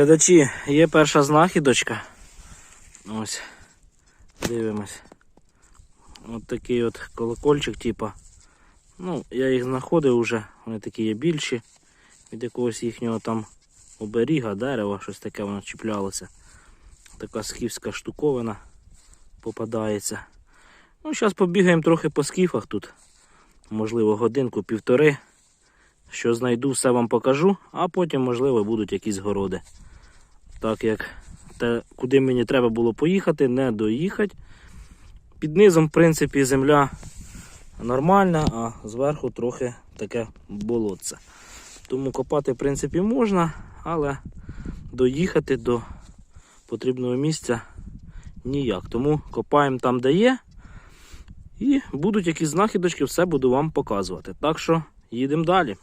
Глядачі, є перша знахідочка. Ось. Дивимось. От такий от колокольчик, типа. Ну, я їх знаходив вже, вони такі є більші. Від якогось їхнього там оберіга, дерева, щось таке воно чіплялося. Така скіфська штуковина попадається. Ну, зараз побігаємо трохи по скіфах тут. Можливо, годинку-півтори. Що знайду, все вам покажу, а потім, можливо, будуть якісь городи. Так як те, куди мені треба було поїхати, не доїхати. Під низом, в принципі, земля нормальна, а зверху трохи таке болотце. Тому копати, в принципі, можна, але доїхати до потрібного місця ніяк. Тому копаємо там, де є. І будуть якісь знахідочки, все буду вам показувати. Так що їдемо далі.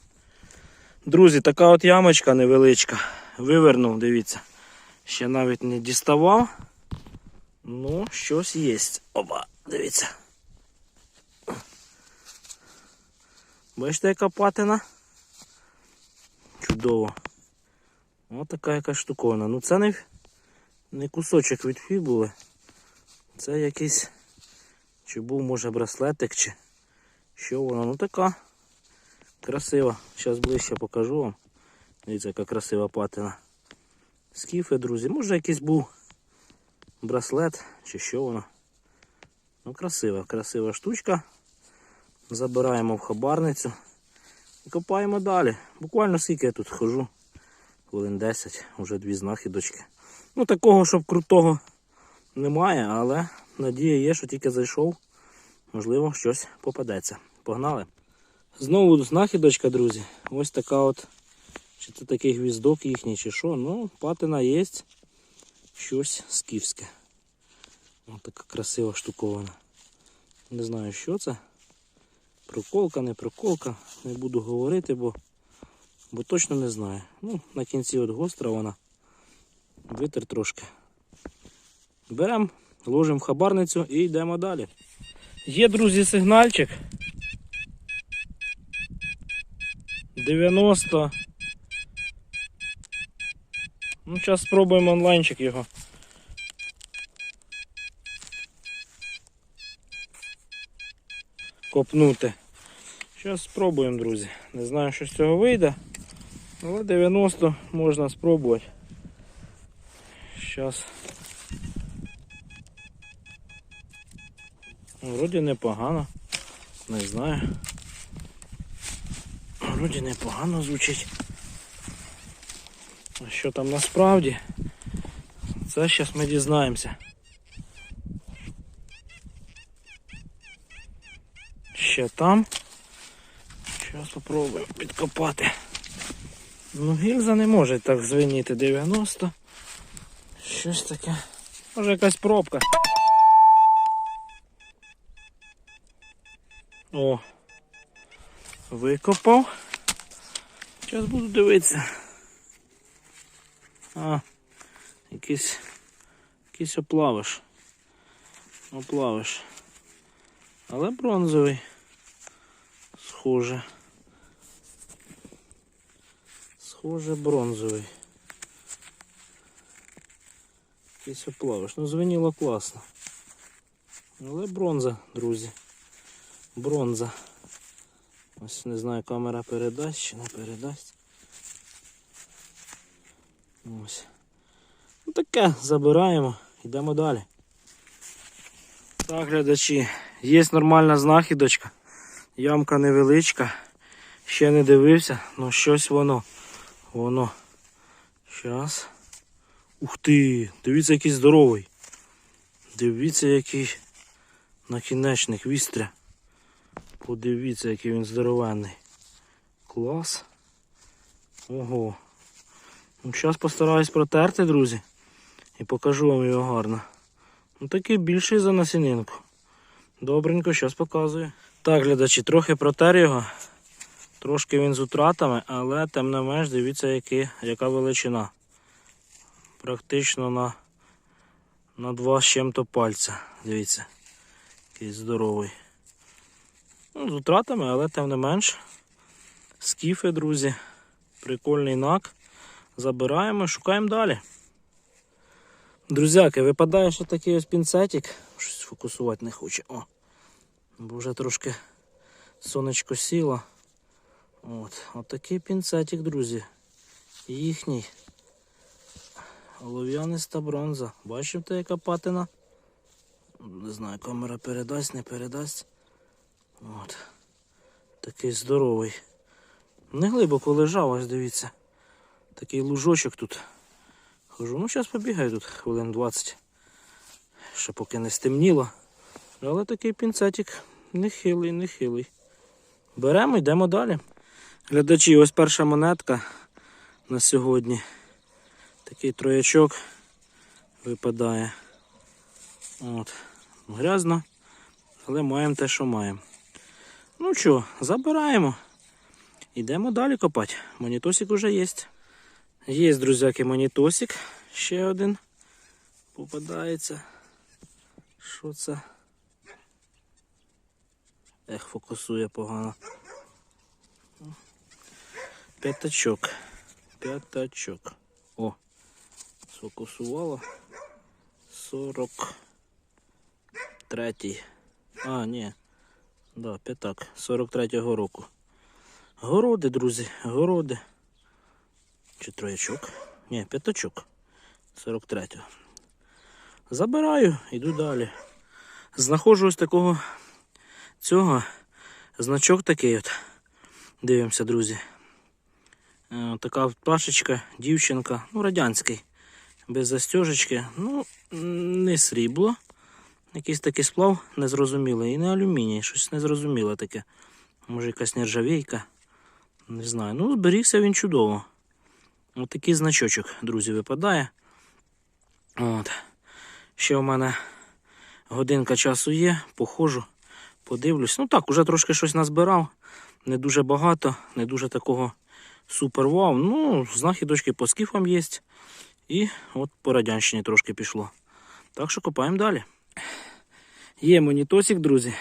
Друзі, така от ямочка невеличка. Вивернув, дивіться. Ще навіть не діставав. Ну, щось є. Оба, дивіться. Бачите, яка патина? Чудово. Ось така якась штуковина. Ну це не, не кусочок від фібули. Це якийсь. Чи був, може, браслетик, чи що воно. Ну така красива. Зараз ближче покажу вам. Дивіться, яка красива патина. Скіфи, друзі. Може якийсь був браслет, чи що воно. Ну, красива, красива штучка. Забираємо в хабарницю і копаємо далі. Буквально скільки я тут хожу. Хвилин 10, вже дві знахідочки. Ну, такого, щоб крутого немає, але надія є, що тільки зайшов, можливо, щось попадеться. Погнали. Знову знахідочка, друзі. Ось така от. Чи це такий гвіздок їхній, чи що. Ну, патина є. Щось скіфське. Ось така красива штуковина. Не знаю, що це. Проколка, не проколка. Не буду говорити, бо, бо точно не знаю. Ну, на кінці от гостра вона. Витер трошки. Беремо, ложимо в хабарницю і йдемо далі. Є, друзі, сигнальчик. 90. Ну, зараз спробуємо онлайнчик його. Копнути. Зараз спробуємо, друзі. Не знаю, що з цього вийде. Але 90 можна спробувати. Зараз. Вроді непогано. Не знаю. Вроді непогано звучить. Що там насправді? Це зараз ми дізнаємося. Ще там. Зараз спробуємо підкопати. Ну, гільза не може так звеніти 90. Щось таке. Може якась пробка. О. Викопав. Зараз буду дивитися. А, якийсь якийсь оплавиш. Оплавиш. Але бронзовий. Схоже. Схоже бронзовий. Якийсь оплавиш. Ну звеніло класно. Але бронза, друзі. Бронза. Ось не знаю, камера передасть чи не передасть. Ось. Ну таке, забираємо, йдемо далі. Так, глядачі, є нормальна знахідочка. Ямка невеличка. Ще не дивився, але щось воно. Воно. Щас. Ух ти! Дивіться, який здоровий. Дивіться, який накінечник вістря. Подивіться, який він здоровенний. Клас. Ого. Ну, Зараз постараюсь протерти, друзі. І покажу вам його гарно. Ну такий більший за насінинку. Добренько, зараз показую. Так, глядачі, трохи протер його. Трошки він з утратами, але тим не менш, дивіться, які, яка величина. Практично на, на два з чим-то пальця. Дивіться. Який здоровий. Ну, з утратами, але тим не менш. Скіфи, друзі. Прикольний нак. Забираємо шукаємо далі. Друзяки, випадає ще такий ось пінцетик. Щось фокусувати не хоче. О. Бо вже трошки сонечко сіло. От, от такий пінцетик, друзі. Їхній. Олов'яниста бронза. Бачите, яка патина? Не знаю, камера передасть, не передасть. От. Такий здоровий. Не глибоко лежав, ось дивіться. Такий лужочок тут. Хожу. Ну, зараз побігаю тут хвилин 20. Ще поки не стемніло. Але такий пінцетик нехилий, нехилий. Беремо, йдемо далі. Глядачі, ось перша монетка на сьогодні. Такий троячок випадає. От. Грязно, але маємо те, що маємо. Ну що, забираємо. Йдемо далі копати. Монітосик уже є. Є, друзяки, монітосик. Ще один попадається. Що це? Ех, фокусує погано. П'ятачок. П'ятачок. О, сфокусувало. 43. А, ні. Да, п'ятак. 43-го року. Городи, друзі, городи. Чи троячок? Ні, п'ятачок. 43-го. Забираю, йду далі. Знаходжу ось такого цього значок такий от. Дивимося, друзі. Е, Така пташечка, дівчинка, ну, радянський, без застежечки. Ну, не срібло. Якийсь такий сплав незрозумілий. І не алюміній, щось незрозуміле таке. Може якась нержавійка. Не знаю. Ну, зберігся він чудово. Ось такий значочок, друзі, випадає. От. Ще в мене годинка часу є, походжу, подивлюсь. Ну так, уже трошки щось назбирав. Не дуже багато, не дуже такого супер вау. Ну, знахідочки по скіфам є. І от по радянщині трошки пішло. Так що копаємо далі. Є монітосик, друзі.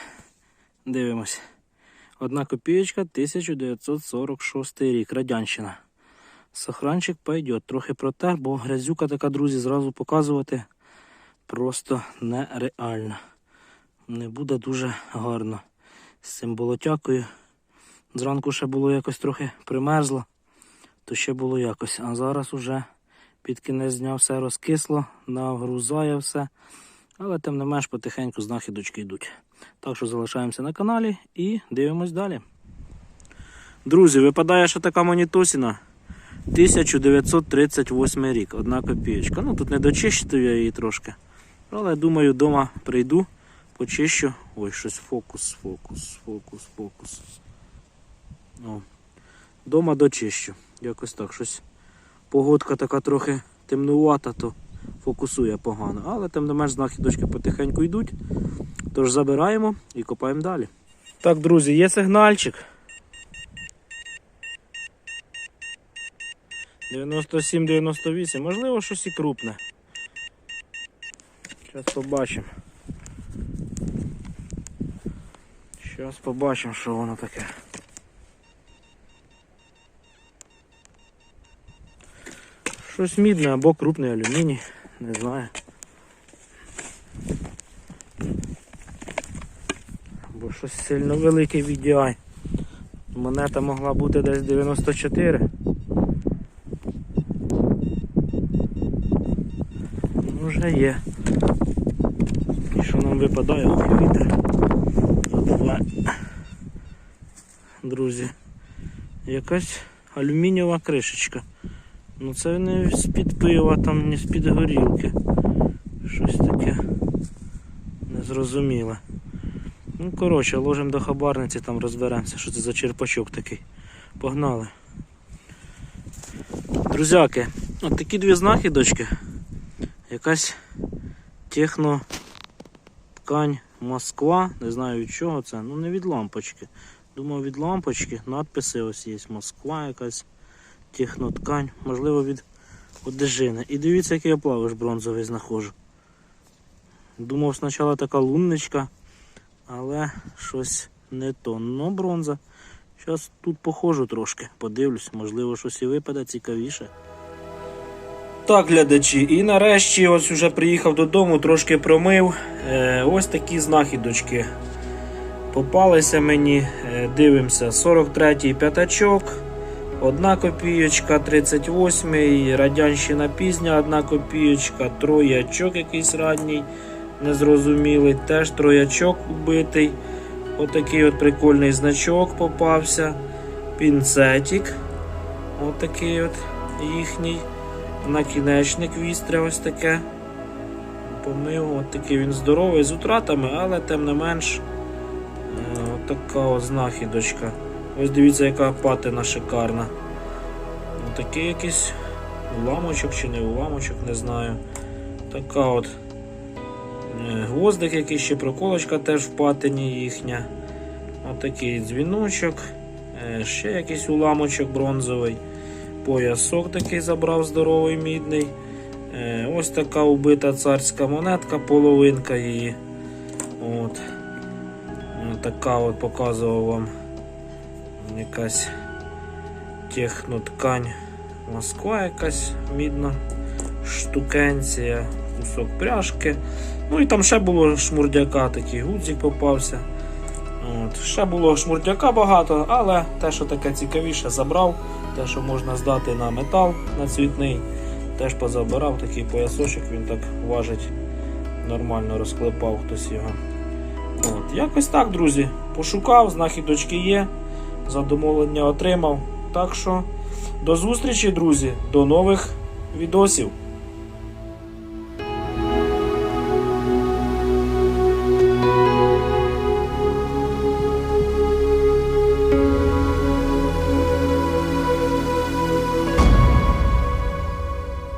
Дивимось. Одна копієчка 1946 рік. Радянщина. Сохранчик пойдет. Трохи протер, бо грязюка така, друзі, зразу показувати просто нереально. Не буде дуже гарно. З цим болотякою. Зранку ще було якось трохи примерзло, то ще було якось. А зараз уже під кінець дня все розкисло, нагрузає все. Але тим не менш потихеньку знахідочки йдуть. Так що залишаємося на каналі і дивимось далі. Друзі, випадає, що така монітосіна. 1938 рік, одна копієчка. Ну тут не дочищу я її трошки. Але думаю, вдома прийду, почищу. Ой, щось фокус, фокус, фокус, фокус. О. Дома дочищу. Якось так щось. Погодка така трохи темнувата, то фокусує погано. Але тим не менш знахідочки потихеньку йдуть. Тож забираємо і копаємо далі. Так, друзі, є сигнальчик. 97-98, можливо, щось і крупне. Зараз побачимо. Зараз побачимо, що воно таке. Щось мідне або крупний алюміній, не знаю. Або щось сильно великий VDI. Монета могла бути десь 94. Вже є. І що нам випадає? Вітер. Задуває. Друзі. Якась алюмінієва кришечка. Ну це не з-під пива, там, не з-під горілки. Щось таке незрозуміле. Ну, коротше, ложимо до хабарниці, там розберемося, що це за черпачок такий. Погнали. Друзяки, от такі дві знахідочки. Якась техно ткань Москва. Не знаю від чого це. Ну не від лампочки. Думав від лампочки. Надписи ось є. Москва якась техноткань. Можливо від одежини. І дивіться, який я плавиш бронзовий знаходжу. Думав спочатку така лунничка, але щось не то. Ну, бронза. Зараз тут походжу трошки, подивлюсь, можливо, щось і випаде цікавіше. Так, глядачі, і нарешті ось уже приїхав додому, трошки промив. Е, ось такі знахідочки попалися мені. Е, дивимося, 43-й п'ятачок, 1 копійочка, 38-й, радянщина пізня, 1 копійочка, троячок якийсь ранній, незрозумілий, теж троячок убитий. Отакий от прикольний значок попався. Пінцетик. Отакий от їхній. Накінечник вістря ось таке. Помив, от такий він здоровий з утратами, але тим не менш. е, От така от знахідочка. Ось дивіться, яка патина шикарна. Отакий якийсь уламочок чи не уламочок, не знаю. Така от е, гвоздик якийсь ще проколочка теж в патині їхня. Отакий дзвіночок. Е, Ще якийсь уламочок бронзовий. Поясок такий забрав здоровий мідний. Е, Ось така убита царська монетка, половинка її. От. Е, Така от показував вам якась техноткань Москва якась мідна штукенція, кусок пряжки. Ну і там ще було шмурдяка, такий гудзик попався. От. Ще було шмурдяка багато, але те, що таке цікавіше, забрав. Те, що можна здати на метал на цвітний, теж позабирав такий поясочок, він так важить, нормально розклепав хтось його. От. Якось так, друзі. Пошукав, знахідочки є, задоволення отримав. Так що до зустрічі, друзі, до нових відосів.